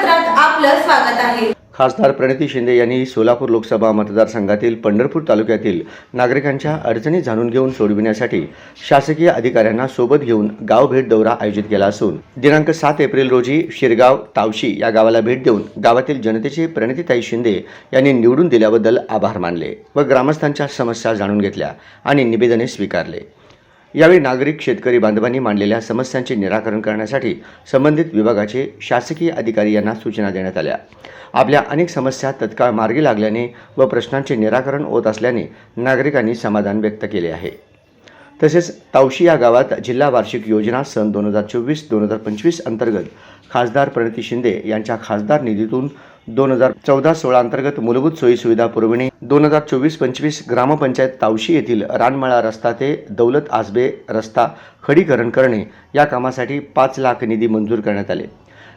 बातमीपत्रात आपलं स्वागत आहे. खासदार प्रणिती शिंदे यांनी सोलापूर लोकसभा मतदारसंघातील पंढरपूर तालुक्यातील नागरिकांच्या अडचणी जाणून घेऊन सोडविण्यासाठी शासकीय अधिकाऱ्यांना सोबत घेऊन गाव भेट दौरा आयोजित केला असून दिनांक सात एप्रिल रोजी शिरगाव तावशी या गावाला भेट देऊन गावातील जनतेचे प्रणितीताई शिंदे यांनी निवडून दिल्याबद्दल आभार मानले व ग्रामस्थांच्या समस्या जाणून घेतल्या आणि निवेदने स्वीकारले. यावेळी नागरिक शेतकरी बांधवांनी मांडलेल्या समस्यांचे निराकरण करण्यासाठी संबंधित विभागाचे शासकीय अधिकारी यांना सूचना देण्यात आल्या. आपल्या अनेक समस्या तत्काळ मार्गी लागल्याने व प्रश्नांचे निराकरण होत असल्याने नागरिकांनी समाधान व्यक्त केले आहे. तसेच तावशी या गावात जिल्हा वार्षिक योजना सन दोन हजार चोवीस दोन हजार पंचवीस अंतर्गत खासदार प्रणिती शिंदे यांच्या खासदार निधीतून दोन हजार चौदा सोळा अंतर्गत मूलभूत सोयीसुविधा पुरविणे. दोन हजार चोवीस पंचवीस ग्रामपंचायत तावशी येथील रानमळा रस्ता ते दौलत आसबे रस्ता खडीकरण करणे या कामासाठी पाच लाख निधी मंजूर करण्यात आले.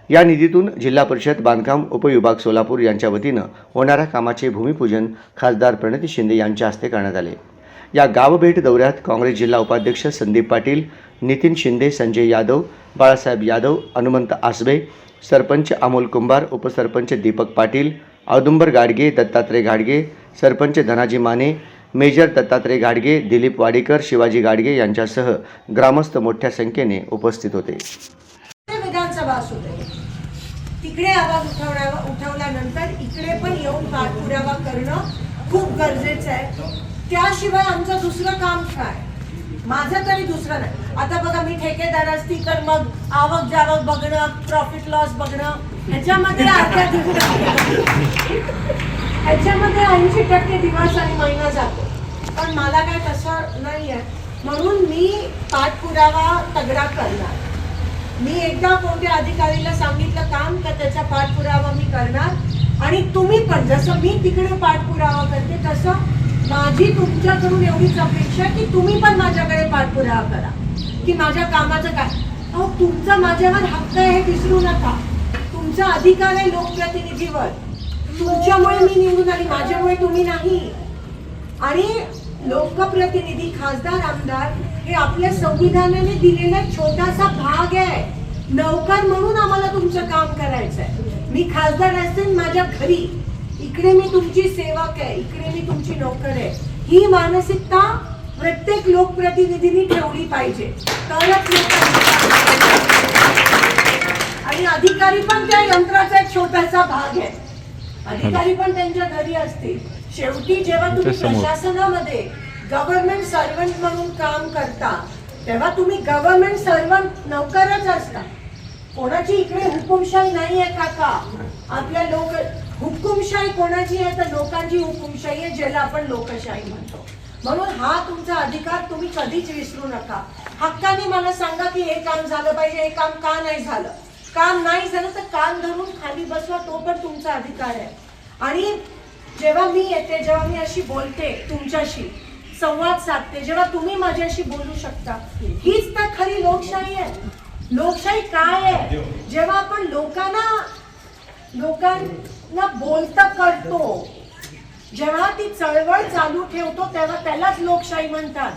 या निधीतून जिल्हा परिषद बांधकाम उपविभाग सोलापूर यांच्या वतीनं होणाऱ्या कामाचे भूमिपूजन खासदार प्रणिती शिंदे यांच्या हस्ते करण्यात आले. या गावभेट दौऱ्यात काँग्रेस जिल्हा उपाध्यक्ष संदीप पाटील नितीन शिंदे संजय यादव बाळासाहेब यादव हनुमंत आसबे सरपंच अमोल कुंभार उपसरपंच दीपक पाटील औदुंबर गाडगे दत्तात्रय गाडगे सरपंच धनाजी माने मेजर दत्तात्रय गाडगे दिलीप वाडेकर शिवाजी गाडगे यांच्यासह ग्रामस्थ मोठ्या संख्येने उपस्थित होते. विधानसभा तिकडे आवाज उठवण्या उठवल्यानंतर इकडे पण येऊन पाठपुरावा करणं खूप गरजेचं आहे. त्याशिवाय आमचं दुसरं काम काय? माझं तरी दुसरं नाही. आता बघा मी ठेकेदार असती तर मग आवक जावक बघणं प्रॉफिट लॉस बघणं ह्याच्यामध्ये अर्ध्या ह्याच्यामध्ये ऐंशी टक्के दिवस आणि महिना जातो. पण मला काय तसं नाही आहे. म्हणून मी पाठपुरावा तगडा करणार. मी एकदा कोणत्या अधिकारीला सांगितलं काम तर त्याचा पाठपुरावा मी करणार. आणि तुम्ही पण जसं मी तिकडे पाठपुरावा माझी तुमच्याकडून एवढीच अपेक्षा की तुम्ही पण माझ्याकडे पाठपुरावा करा. की माझ्या कामाचं काय? अहो तुमचा माझ्यावर हक्क आहे हे विसरू नका. तुमचा अधिकार आहे लोकप्रतिनिधीवर. तुमच्यामुळे मी निवडून आली माझ्यामुळे तुम्ही नाही. आणि लोकप्रतिनिधी खासदार आमदार हे आपल्या संविधानाने दिलेला छोटासा भाग आहे. नौकर म्हणून आम्हाला तुमचं काम करायचं आहे मी खासदार असेल माझ्या घरी. इकडे मी तुमची सेवा आहे. इकडे नोकर आहे ही मानसिकता प्रत्येक लोकप्रतिनिधींनी ठेवली पाहिजे. तरच आणि अधिकारी पण त्या यंत्राचा एक छोटासा भाग आहे अधिकारी पण त्यांच्या घरी असतील. शेवटी जेव्हा तुम्ही प्रशासनामध्ये गव्हर्नमेंट सर्वंट म्हणून काम करता तेव्हा तुम्ही गव्हर्नमेंट सर्वंट नौकरच असता. कोणाची इकडे हुकुमशाही नाही आहे काका. आपल्या लोक हुकुमशाही कोणाची आहे? तर लोकांची हुकुमशाही आहे ज्याला आपण लोकशाही म्हणतो. म्हणून हा तुमचा अधिकार तुम्ही कधीच विसरू नका. हक्काने मला सांगा की हे काम झालं पाहिजे हे काम का नाही झालं? काम नाही झालं तर कान धरून खाली बसवा तो पण तुमचा अधिकार आहे. आणि जेव्हा मी येते जेव्हा मी अशी बोलते तुमच्याशी संवाद साधते जेव्हा तुम्ही माझ्याशी बोलू शकता हीच तर खरी लोकशाही आहे. लोकशाही काय आहे? जेव्हा आपण लोकांना ना बोलतं करतो जेव्हा ती चळवळ चालू ठेवतो तेव्हा त्यालाच लोकशाही म्हणतात.